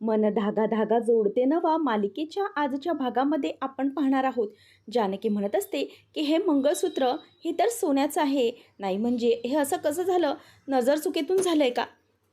मन धागा धागा जोडते नवा मालिकेच्या आजच्या भागामध्ये आपण पाहणार आहोत. जानकी म्हणत असते की हे मंगळसूत्र हे तर सोन्याचं आहे. नाही म्हणजे हे असं कसं झालं? नजर चुकीतून झालं आहे का?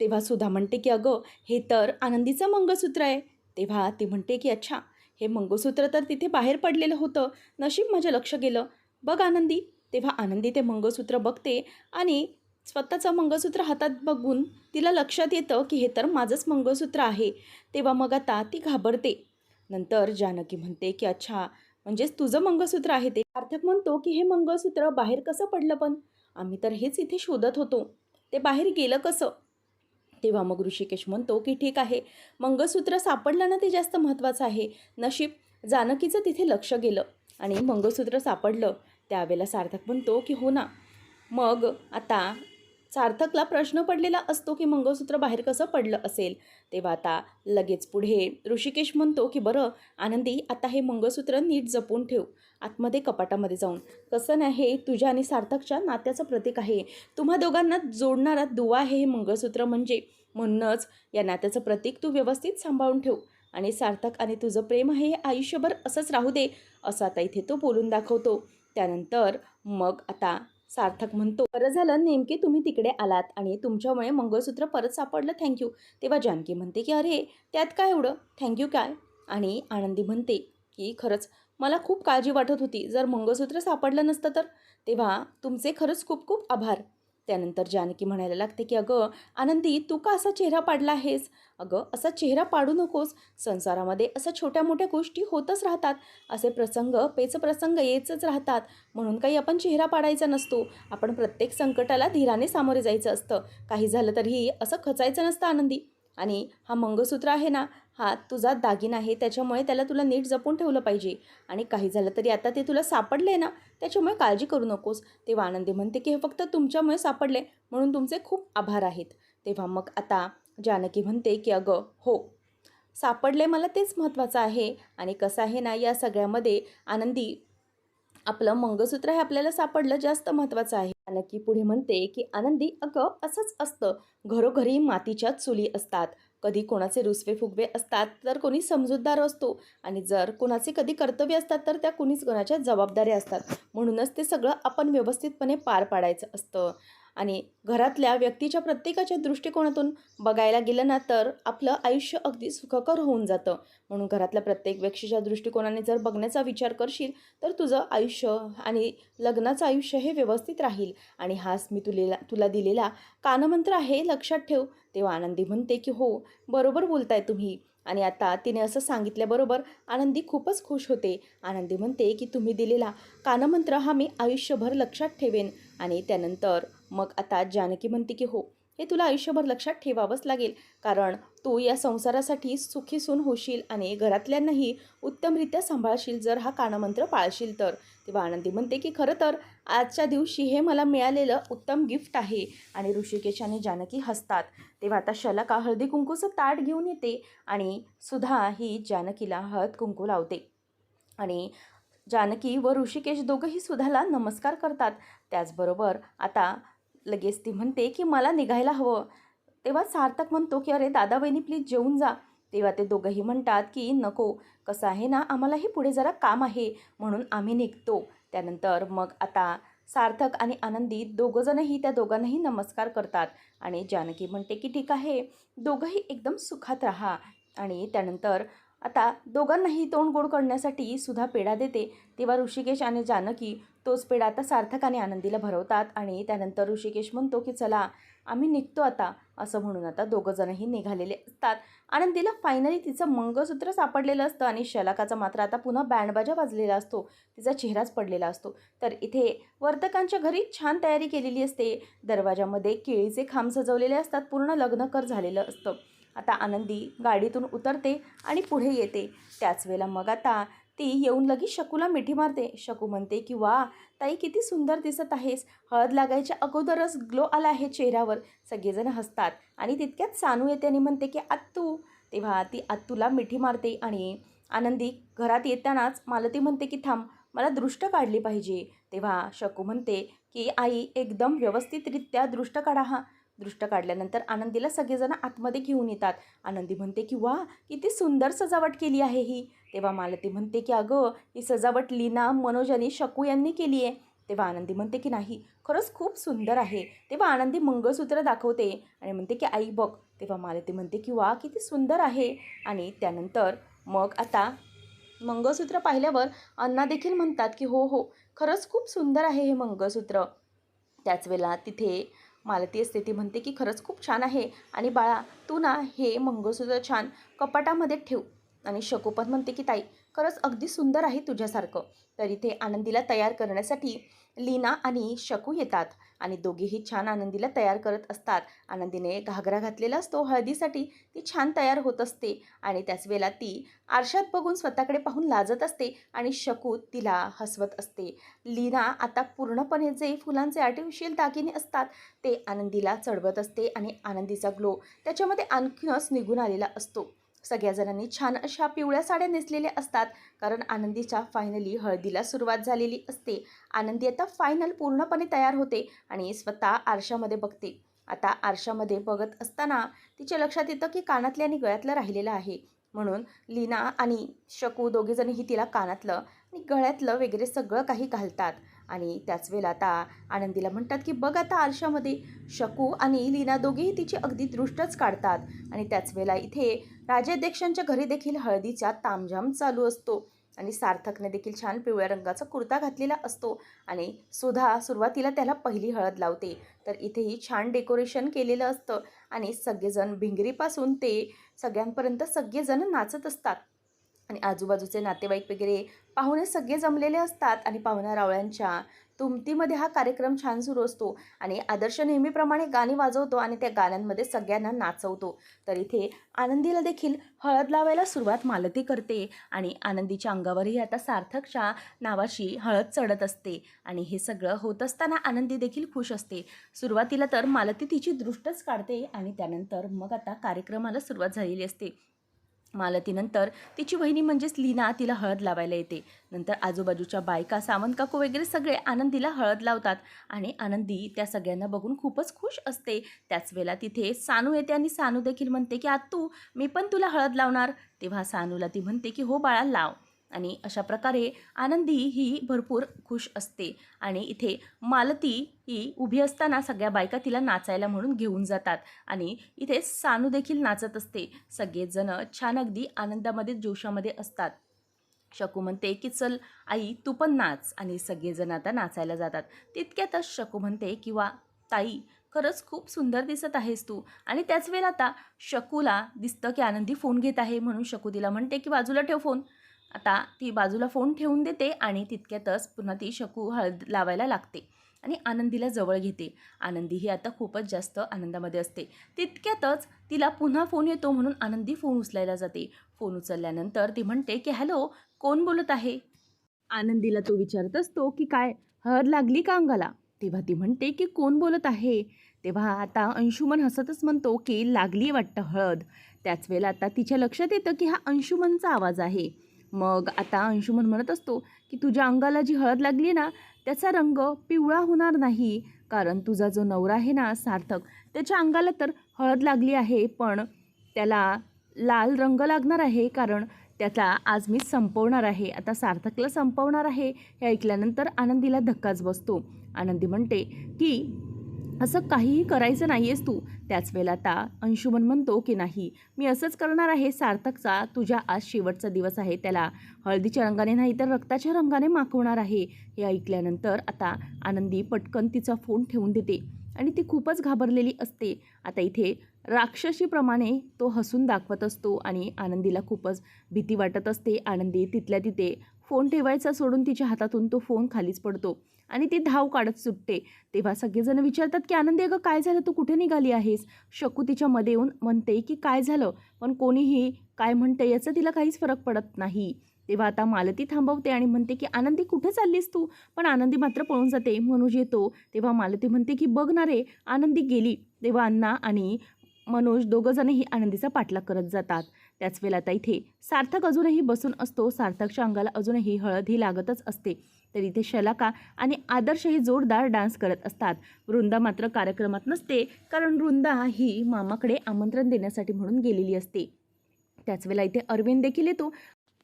तेव्हा सुधा म्हणते की अगं हे तर आनंदीचं मंगळसूत्र आहे. तेव्हा ती म्हणते की अच्छा हे मंगळसूत्र तर तिथे बाहेर पडलेलं होतं. नशीब माझ्या लक्ष गेलं. बघ आनंदी. तेव्हा आनंदी ते मंगळसूत्र बघते आणि स्वतःचं मंगळसूत्र हातात बघून तिला लक्षात येतं की हे तर माझंच मंगळसूत्र आहे. तेव्हा मग आता ती घाबरते. नंतर जानकी म्हणते की अच्छा म्हणजेच तुझं मंगळसूत्र आहे ते. सार्थक म्हणतो की हे मंगळसूत्र बाहेर कसं पडलं पण? आम्ही तर हेच इथे शोधत होतो. ते बाहेर गेलं कसं? तेव्हा मग ऋषिकेश म्हणतो की ठीक आहे. मंगळसूत्र सापडलं ना ते जास्त महत्त्वाचं आहे. नशीब जानकीचं तिथे लक्ष गेलं आणि मंगळसूत्र सापडलं. त्यावेळेला सार्थक म्हणतो की हो ना. मग आता सार्थकला प्रश्न पडलेला असतो की मंगळसूत्र बाहेर कसं पडलं असेल? तेव्हा आता लगेच पुढे ऋषिकेश म्हणतो की बरं आनंदी आता हे मंगळसूत्र नीट जपून ठेव. आतमध्ये कपाटामध्ये जाऊन. कसं नाही हे तुझ्या आणि सार्थकच्या नात्याचं प्रतीक आहे. तुम्हा दोघांना जोडणारा दुवा आहे हे मंगळसूत्र म्हणजे म्हणूनच या नात्याचं प्रतीक तू व्यवस्थित सांभाळून ठेव. आणि सार्थक आणि तुझं प्रेम आहे हे आयुष्यभर असंच राहू दे असं आता इथे तो बोलून दाखवतो. त्यानंतर मग आता सार्थक म्हणतो. बरं झालं नेमके तुम्ही तिकडे आलात आणि तुमच्यामुळे मंगळसूत्र परत सापडलं. थँक्यू तेव्हा जानकी म्हणते की अरे त्यात काय एवढं? थँक्यू काय? आणि आनंदी म्हणते की खरंच मला खूप काळजी वाटत होती. जर मंगळसूत्र सापडलं नसतं तर? तेव्हा तुमचे खरंच खूप खूप आभार. त्यानंतर जानकी म्हणायला लागते की अगं आनंदी तू का असा चेहरा पाडला आहेस? अगं असा चेहरा पाडू नकोस. संसारामध्ये असं छोट्या मोठ्या गोष्टी होतच राहतात. असे प्रसंग पेच प्रसंग येतच राहतात. म्हणून काही आपण चेहरा पाडायचा नसतो. आपण प्रत्येक संकटाला धीराने सामोरे जायचं असतं. काही झालं तरीही असं खचायचं नसतं आनंदी. आणि हा मंगळसूत्र आहे ना हा तुझा दागिना आहे त्याच्यामुळे त्याला तुला नीट जपून ठेवलं पाहिजे. आणि काही झालं तरी आता ते तुला सापडले ना त्याच्यामुळे काळजी करू नकोस. तेव्हा आनंदी म्हणते की हे फक्त तुमच्यामुळे सापडले म्हणून तुमचे खूप आभार आहेत. तेव्हा मग आता जानकी म्हणते की अगं हो सापडले मला तेच महत्त्वाचं आहे. आणि कसं आहे ना या सगळ्यामध्ये आनंदी आपलं मंगळसूत्र हे आपल्याला सापडलं जास्त महत्त्वाचं आहे. जानकी पुढे म्हणते की आनंदी अगं असंच असतं. घरोघरी मातीच्या चुली असतात. कधी कोणाचे रुसवे फुगवे असतात तर कोणी समजूतदार असतो. आणि जर कोणाचे कधी कर्तव्य असतात तर त्या कोणीच कोणाच्या जबाबदाऱ्या असतात. म्हणूनच ते सगळं आपण व्यवस्थितपणे पार पाडायचं असतं. आणि घरातल्या व्यक्तीच्या प्रत्येकाच्या दृष्टिकोनातून बघायला गेलं ना तर आपलं आयुष्य अगदी सुखकर होऊन जातं. म्हणून घरातल्या प्रत्येक व्यक्तीच्या दृष्टिकोनाने जर बघण्याचा विचार करशील तर तुझं आयुष्य आणि लग्नाचं आयुष्य हे व्यवस्थित राहील. आणि हाच मी तुलेला तुला दिलेला कानमंत्र आहे लक्षात ठेव. तेव्हा आनंदी म्हणते की हो बरोबर बोलताय तुम्ही. आणि आता तिने असं सांगितल्याबरोबर आनंदी खूपच खुश होते. आनंदी म्हणते की तुम्ही दिलेला कानमंत्र हा मी आयुष्यभर लक्षात ठेवेन. आणि त्यानंतर मग आता जानकी म्हणते की हो हे तुला आयुष्यभर लक्षात ठेवावंच लागेल. कारण तू या संसारासाठी सुखी सून होशील आणि घरातल्यांनाही उत्तमरित्या सांभाळशील जर हा कानमंत्र पाळशील तर. तेव्हा आनंदी म्हणते की खरं तर आजच्या दिवशी हे मला मिळालेलं उत्तम गिफ्ट आहे आणि ऋषिकेश आणि जानकी हसतात. तेव्हा आता शलाका हळदी कुंकूचं ताट घेऊन येते आणि सुधा ही जानकीला हळद कुंकू लावते. आणि जानकी व ऋषिकेश दोघंही सुधाला नमस्कार करतात. त्याचबरोबर आता लगेच ती म्हणते की मला निघायला हवं. तेव्हा सार्थक म्हणतो की अरे दादा बहिणी प्लीज जेवून जा. तेव्हा ते दोघंही म्हणतात की नको कसं आहे ना आम्हालाही पुढे जरा काम आहे म्हणून आम्ही निघतो. त्यानंतर मग आता सार्थक आणि आनंदी दोघंजणंही त्या दोघांनाही नमस्कार करतात आणि जानकी म्हणते की ठीक आहे दोघंही एकदम सुखात राहा. आणि त्यानंतर आता दोघांनाही तोंड गोड करण्यासाठी सुद्धा पेढा देते. तेव्हा ऋषिकेश आणि जानकी तोच पेढा आता सार्थक आणि आनंदीला भरवतात आणि त्यानंतर ऋषिकेश म्हणतो की चला आम्ही निघतो आता असं म्हणून आता दोघंजणंही निघालेले असतात. आनंदीला फायनली तिचं मंगळसूत्र सापडलेलं असतं आणि शलाकाचा मात्र आता पुन्हा बँडबाजा वाजलेला असतो. तिचा चेहराच पडलेला असतो. तर इथे वर्तकांच्या घरी छान तयारी केलेली असते. दरवाजामध्ये केळीचे खांब सजवलेले असतात. पूर्ण लग्नकर झालेलं असतं. आता आनंदी गाडीतून उतरते आणि पुढे येते. त्याच वेळेला मग आता ती येऊन लगेच शकूला मिठी मारते. शकू म्हणते की वा ताई किती सुंदर दिसत आहेस. हळद लागायच्या अगोदरच ग्लो आला आहे चेहऱ्यावर. सगळेजण हसतात आणि तितक्यात सानू येते आणि म्हणते की आत्तू. तेव्हा ती आत्तूला मिठी मारते आणि आनंदी घरात येतानाच मालती म्हणते की थांब मला दृष्ट काढली पाहिजे. तेव्हा शकू म्हणते की आई एकदम व्यवस्थितरित्या दृष्ट काढा हा. दृष्ट काढल्यानंतर आनंदीला सगळेजण आतमध्ये घेऊन येतात. आनंदी म्हणते की वा किती सुंदर सजावट केली आहे ही. तेव्हा मालती म्हणते की अगं ही सजावट लीना मनोज आणि शकू यांनी केली आहे. तेव्हा आनंदी म्हणते की नाही खरंच खूप सुंदर आहे. तेव्हा आनंदी मंगळसूत्र दाखवते आणि म्हणते की आई बघ. तेव्हा मालती म्हणते की वा किती सुंदर आहे. आणि त्यानंतर मग आता मंगळसूत्र पाहिल्यावर अण्णा देखील म्हणतात की हो हो खरंच खूप सुंदर आहे हे मंगळसूत्र. त्याच वेळेला तिथे मालती असते ती म्हणते की खरंच खूप छान आहे. आणि बाळा तू ना हे मंगळसूत्र छान कपाटामध्ये ठेव. आणि शकू म्हणते की ताई खरंच अगदी सुंदर आहे तुझ्यासारखं. तर इथे आनंदीला तयार करण्यासाठी लीना आणि शकू येतात आणि दोघेही छान आनंदीला तयार करत असतात. आनंदीने घागरा घातलेला असतो. हळदीसाठी ती छान तयार होत असते आणि त्याच वेळेला ती आरशात बघून स्वतःकडे पाहून लाजत असते आणि शकू तिला हसवत असते. लीना आता पूर्णपणे जे फुलांचे आर्टिफिशियल दागिने असतात ते आनंदीला चढवत असते आणि आनंदीचा ग्लो त्याच्यामध्ये आणखीनच निघून आलेला असतो. सगळ्या जणांनी छान अशा पिवळ्या साड्या नेसलेल्या असतात. कारण आनंदीच्या फायनली हळदीला सुरुवात झालेली असते. आनंदी आता फायनल पूर्णपणे तयार होते आणि स्वतः आरशामध्ये बघते. आता आरशामध्ये बघत असताना तिच्या लक्षात येतं की कानातले आणि गळ्यातलं राहिलेलं आहे. म्हणून लीना आणि शकू दोघेजणही तिला कानातलं आणि गळ्यातलं वगैरे सगळं काही घालतात. आणि त्याच वेळेला आता आनंदीला म्हणतात की बघ आता आरशामध्ये शकू आणि लीना दोघेही तिची अगदी दृष्टच काढतात. आणि त्याच वेळेला इथे राजाध्यक्षांच्या घरी देखील हळदीचा तामझाम चालू असतो. आणि सार्थकने देखील छान पिवळ्या रंगाचा कुर्ता घातलेला असतो आणि सुधा सुरुवातीला त्याला पहिली हळद लावते. तर इथेही छान डेकोरेशन केलेलं असतं आणि सगळेजण भिंगरीपासून ते सगळ्यांपर्यंत सगळेजण नाचत असतात. आणि आजूबाजूचे नातेवाईक वगैरे पाहुणे सगळे जमलेले असतात आणि पाहुण्या रावळ्यांच्या तुमतीमध्ये हा कार्यक्रम छान सुरू असतो. आणि आदर्श नेहमीप्रमाणे गाणी वाजवतो आणि त्या गाण्यांमध्ये सगळ्यांना नाचवतो. तर इथे आनंदीला देखील हळद लावायला सुरुवात मालती करते आणि आनंदीच्या अंगावरही आता सार्थकच्या नावाशी हळद चढत असते. आणि हे सगळं होत असताना आनंदी देखील खुश असते. सुरुवातीला तर मालती तिची दृष्टच काढते आणि त्यानंतर मग आता कार्यक्रमाला सुरुवात झालेली असते. मालतीनंतर तिची वहिनी म्हणजेच लीना तिला हळद लावायला येते. नंतर आजूबाजूच्या बायका सावंत काकू वगैरे सगळे आनंदीला हळद लावतात आणि आनंदी त्या सगळ्यांना बघून खूपच खुश असते. त्याच वेळेला तिथे सानू येते आणि सानू देखील म्हणते की आत्तू मी पण तुला हळद लावणार. तेव्हा सानूला ती म्हणते की हो बाळा लाव. आणि अशा प्रकारे आनंदी ही भरपूर खुश असते. आणि इथे मालती ही उभी असताना सगळ्या बायका तिला नाचायला म्हणून घेऊन जातात. आणि इथे सानू देखील नाचत असते. सगळेजण छान अगदी आनंदामध्ये जोशामध्ये असतात. शकू म्हणते की चल आई तू पण नाच. आणि सगळेजण आता नाचायला जातात. तितक्यातच शकू म्हणते किंवा ताई खरंच खूप सुंदर दिसत आहेस तू. आणि त्याच वेळेला आता शकूला दिसतं की आनंदी फोन घेत आहे म्हणून शकू तिला म्हणते की बाजूला ठेव फोन. आता ती बाजूला फोन ठेवून देते आणि तितक्यातच पुन्हा ती शकू हळद लावायला लागते आणि आनंदीला जवळ घेते. आनंदी ही आता खूपच जास्त आनंदामध्ये असते. तितक्यातच तिला पुन्हा फोन येतो म्हणून आनंदी फोन उचलायला जाते. फोन उचलल्यानंतर ती म्हणते की हॅलो कोण बोलत आहे? आनंदीला तो विचारत असतो की काय हळद लागली का अंगाला? तेव्हा ती म्हणते की कोण बोलत आहे? तेव्हा आता अंशुमन हसतच म्हणतो की लागली वाटतं हळद. त्याच वेळेला आता तिच्या लक्षात येतं की हा अंशुमनचा आवाज आहे. मग आता अंशुमन म्हणत असतो की तुझ्या अंगाला जी हळद लागली ना त्याचा रंग पिवळा होणार नाही. कारण तुझा जो नवरा आहे ना सार्थक त्याच्या अंगाला तर हळद लागली आहे पण त्याला लाल रंग लागणार आहे कारण त्याचा आज मी संपवणार आहे. आता सार्थकला संपवणार आहे हे ऐकल्यानंतर आनंदीला धक्काच बसतो. आनंदी म्हणते की असं काहीही करायचं नाही आहेस तू. त्याच वेळेला आता अंशुमन म्हणतो की नाही मी असंच करणार आहे सार्थकचा तुझ्या आज शेवटचा दिवस आहे त्याला हळदीच्या रंगाने नाही तर रक्ताच्या रंगाने माखवणार आहे. हे ऐकल्यानंतर आता आनंदी पटकन तिचा फोन ठेवून देते आणि ती खूपच घाबरलेली असते. आता इथे राक्षसीप्रमाणे तो हसून दाखवत असतो आणि आनंदीला खूपच भीती वाटत असते. आनंदी तिथल्या तिथे फोन ठेवायचा सोडून तिच्या हातातून तो फोन खालीच पडतो. आणि ती धाव काढत सुटते. तेव्हा सगळेजण विचारतात की आनंदी अगं काय झालं? तू कुठे निघाली आहेस? शकू तिच्या मध्ये येऊन म्हणते की काय झालं? पण कोणीही काय म्हणते याचं तिला काहीच फरक पडत नाही. तेव्हा आता मालती थांबवते आणि म्हणते की आनंदी कुठे चाललीस तू? पण आनंदी मात्र पळून जाते. मनोज येतो. तेव्हा मालती म्हणते की बघ ना रे आनंदी गेली. तेव्हा अण्णा आणि मनोज दोघंजणही आनंदीचा पाठलाग करत जातात. त्याच वेळेला आता इथे सार्थक अजूनही बसून असतो. सार्थकच्या अंगाला अजूनही हळद ही लागतच असते. तर इथे शलाका आणि आदर्श ही जोरदार डान्स करत असतात. वृंदा मात्र कार्यक्रमात नसते कारण वृंदा ही मामाकडे आमंत्रण देण्यासाठी म्हणून गेलेली असते. त्याच वेळेला इथे अरविंद देखील येतो.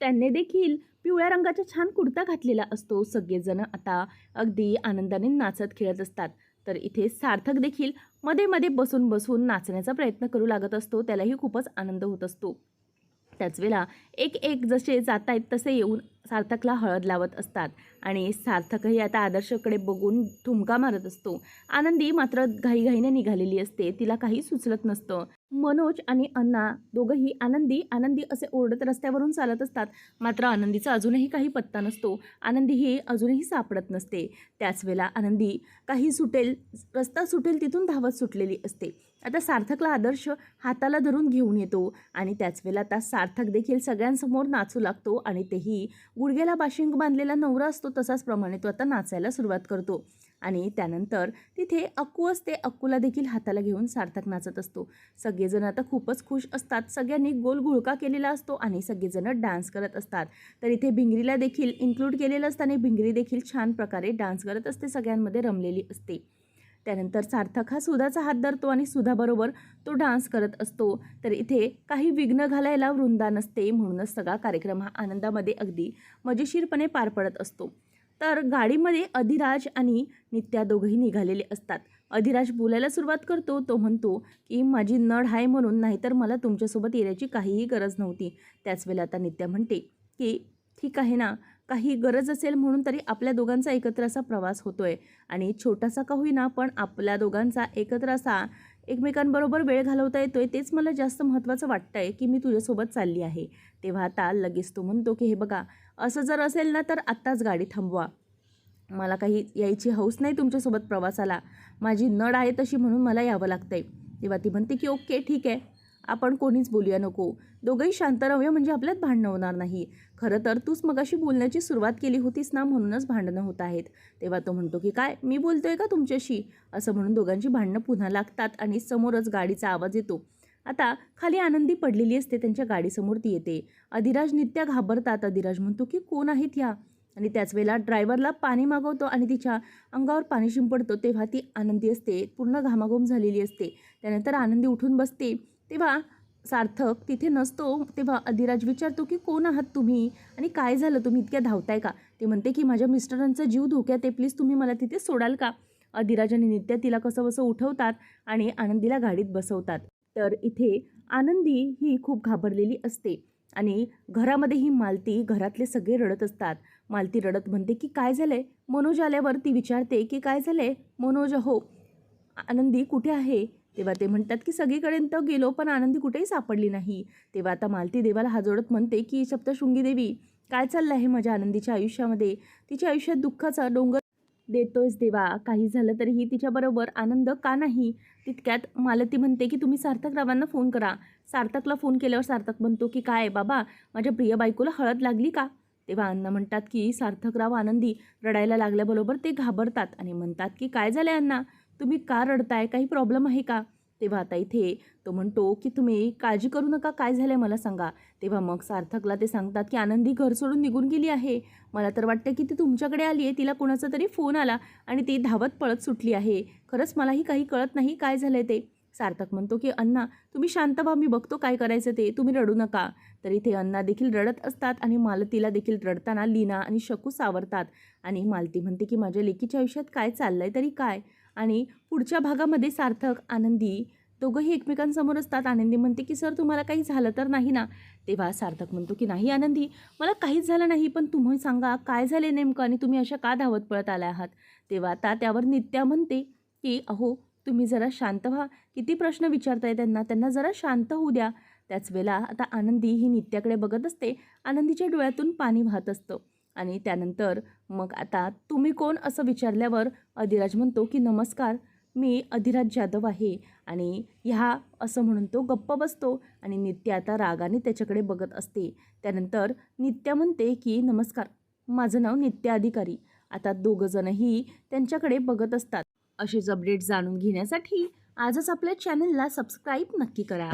त्यांनी देखील पिवळ्या रंगाचा छान कुर्ता घातलेला असतो. सगळेजण आता अगदी आनंदाने नाचत खेळत असतात. तर इथे सार्थक देखील मध्ये मध्ये बसून बसून नाचण्याचा प्रयत्न करू लागत असतो. त्यालाही खूपच आनंद होत असतो. त्याच वेळेला एक एक जसे जात आहेत तसे येऊन सार्थकला हळद लावत असतात. आणि सार्थकही आता आदर्शकडे बघून ठुमका मारत असतो. आनंदी मात्र घाईघाईने निघालेली असते तिला काही सुचलत नसतं. मनोज आणि अण्णा दोघंही आनंदी आनंदी असे ओरडत रस्त्यावरून चालत असतात. मात्र आनंदीचा अजूनही काही पत्ता नसतो. आनंदी ही अजूनही सापडत नसते. त्याच वेळेला आनंदी काही सुटेल रस्ता सुटेल तिथून धावत सुटलेली असते. आता सार्थकला आदर्श हाताला धरून घेऊन येतो आणि त्याच वेळेला आता सार्थक देखील सगळ्यांसमोर नाचू लागतो आणि तेही गुडघ्याला बाशिंग बांधलेला नवरा असतो तसाच प्रमाणे तो आता नाचायला सुरुवात करतो. आणि त्यानंतर तिथे अक्कू असते अक्कूला देखील हाताला घेऊन सार्थक नाचत असतो. सगळेजण आता खूपच खुश असतात. सगळ्यांनी गोल घुळका केलेला असतो आणि सगळेजण डान्स करत असतात. तर इथे भिंगरीला देखील इन्क्लूड केलेलं असतं आणि भिंगरी देखील छान प्रकारे डान्स करत असते सगळ्यांमध्ये रमलेली असते. त्यानंतर सार्थक हा सुधाचा हात धरतो आणि सुधाबरोबर तो डान्स करत असतो. तर इथे काही विघ्न घालायला वृंदा नसते म्हणूनच सगळा कार्यक्रम हा आनंदामध्ये अगदी मजेशीरपणे पार पडत असतो. तर गाडीमध्ये अधिराज आणि नित्या दोघंही निघालेले असतात. अधिराज बोलायला सुरुवात करतो. तो म्हणतो की माझी नड आहे म्हणून नाहीतर मला तुमच्यासोबत येण्याची काहीही गरज नव्हती. त्याच वेळेला आता नित्या म्हणते की ठीक आहे ना. काही गरज असेल म्हणून तरी आपल्या दोघांचा एकत्र असा प्रवास होतो आहे आणि छोटासा का होईना पण आपल्या दोघांचा एकत्र असा एकमेकांबरोबर वेळ घालवता येतोय तेच मला जास्त महत्त्वाचं वाटतं आहे की मी तुझ्यासोबत चालली आहे. तेव्हा आता लगेच तो म्हणतो की हे बघा असं जर असेल ना तर आत्ताच गाडी थांबवा. मला काही यायची हौस नाही तुमच्यासोबत प्रवासाला. माझी नड आहे तशी म्हणून मला यावं लागतंय. तेव्हा ती म्हणते की ओके ठीक आहे. आपण कोणीच बोलूया नको. दोघंही शांत राहूया म्हणजे आपल्यात भांडणं होणार नाही. खरं तर तूच मगाशी बोलण्याची सुरुवात केली होतीस ना म्हणूनच भांडणं होत आहेत. तेव्हा तो म्हणतो की काय? मी बोलतोय का तुमच्याशी? असं म्हणून दोघांची भांडणं पुन्हा लागतात आणि समोरच गाडीचा आवाज येतो. आता खाली आनंदी पडलेली असते त्यांच्या गाडीसमोर ती येते. अधिराज नित्या घाबरतात. अधिराज म्हणतो की कोण आहेत ह्या आणि त्याच वेळेला ड्रायव्हरला पाणी मागवतो आणि तिच्या अंगावर पाणी शिंपडतो. तेव्हा ती आनंदी असते. पूर्ण घामाघूम झालेली असते. त्यानंतर आनंदी उठून बसते. तेव्हा सार्थक तिथे नसतो. तेव्हा अधिराज विचारतो की कोण आहात तुम्ही? आणि काय झालं? तुम्ही इतक्या धावताय का? ते म्हणते की माझ्या मिस्टरांचा जीव धोक्यात आहे. प्लीज तुम्ही मला तिथे सोडाल का? अधिराज आणि नित्या तिला कसं कसं उठवतात आणि आनंदीला गाडीत बसवतात. तर इथे आनंदी ही खूप घाबरलेली असते आणि घरामध्ये ही मालती घरातले सगळे रडत असतात. मालती रडत म्हणते की काय झालं आहे मनोज आल्यावर ती विचारते की काय झालं आहे मनोज हो आनंदी कुठे आहे? तेव्हा ते म्हणतात की सगळीकडे तर गेलो पण आनंदी कुठेही सापडली नाही. तेव्हा आता मालती देवाला हाजोडत म्हणते की सप्तशृंगी देवी काय चाललं आहे माझ्या आनंदीच्या आयुष्यामध्ये? तिच्या आयुष्यात दुःखाचा डोंगर देतोयस देवा. काही झालं तरीही तिच्याबरोबर आनंद का नाही? तितक्यात मालती म्हणते की तुम्ही सार्थकरावांना फोन करा. सार्थकला फोन केल्यावर सार्थक म्हणतो की काय बाबा माझ्या प्रिय बायकोला हळद लागली का? तेव्हा अण्णा म्हणतात की सार्थकराव आनंदी रडायला लागल्याबरोबर ते घाबरतात आणि म्हणतात की काय झालं अण्णा? तुम्ही का रडताय? काही प्रॉब्लेम आहे का? तेव्हा आता इथे तो म्हणतो की तुम्ही काळजी करू नका. काय झालं आहे मला सांगा. तेव्हा मग सार्थकला ते सांगतात की आनंदी घर सोडून निघून गेली आहे. मला तर वाटतं की ती तुमच्याकडे आली आहे. तिला कोणाचा तरी फोन आला आणि ती धावत पळत सुटली आहे. खरंच मलाही काही कळत नाही काय झालं आहे ते. सार्थक म्हणतो की अण्णा तुम्ही शांत व्हा. मी बघतो काय करायचं ते. तुम्ही रडू नका. तर इथे अण्णा देखील रडत असतात आणि मालतीला देखील रडताना लीना आणि शकू सावरतात. आणि मालती म्हणते की माझ्या लेकीच्या आयुष्यात काय चाललं आहे तरी काय? आणि पुढच्या भागामध्ये सार्थक आनंदी दोघंही एकमेकांसमोर असतात. आनंदी म्हणते की सर तुम्हाला काही झालं तर नाही ना? तेव्हा सार्थक म्हणतो की नाही आनंदी मला काहीच झालं नाही पण तुम्ही सांगा काय झाले नेमकं आणि तुम्ही अशा का धावत पळत आल्या आहात? तेव्हा आता त्यावर नित्या म्हणते की अहो तुम्ही जरा शांत व्हा. किती प्रश्न विचारताय त्यांना त्यांना जरा शांत होऊ द्या. त्याच वेळेला आता आनंदी ही नित्याकडे बघत असते. आनंदीच्या डोळ्यातून पाणी वाहत असतं. आणि त्यानंतर मग आता तुम्ही कोण असं विचारल्यावर अधिराज म्हणतो की नमस्कार मी अधिराज जाधव आहे आणि ह्या असं म्हणून तो गप्प बसतो आणि नित्या आता रागाने त्याच्याकडे बघत असते. त्यानंतर नित्या म्हणते की नमस्कार माझं नाव नित्या अधिकारी. आता दोघंजणही त्यांच्याकडे बघत असतात. असेच अपडेट जाणून घेण्यासाठी आजच आपल्या चॅनलला सबस्क्राईब नक्की करा.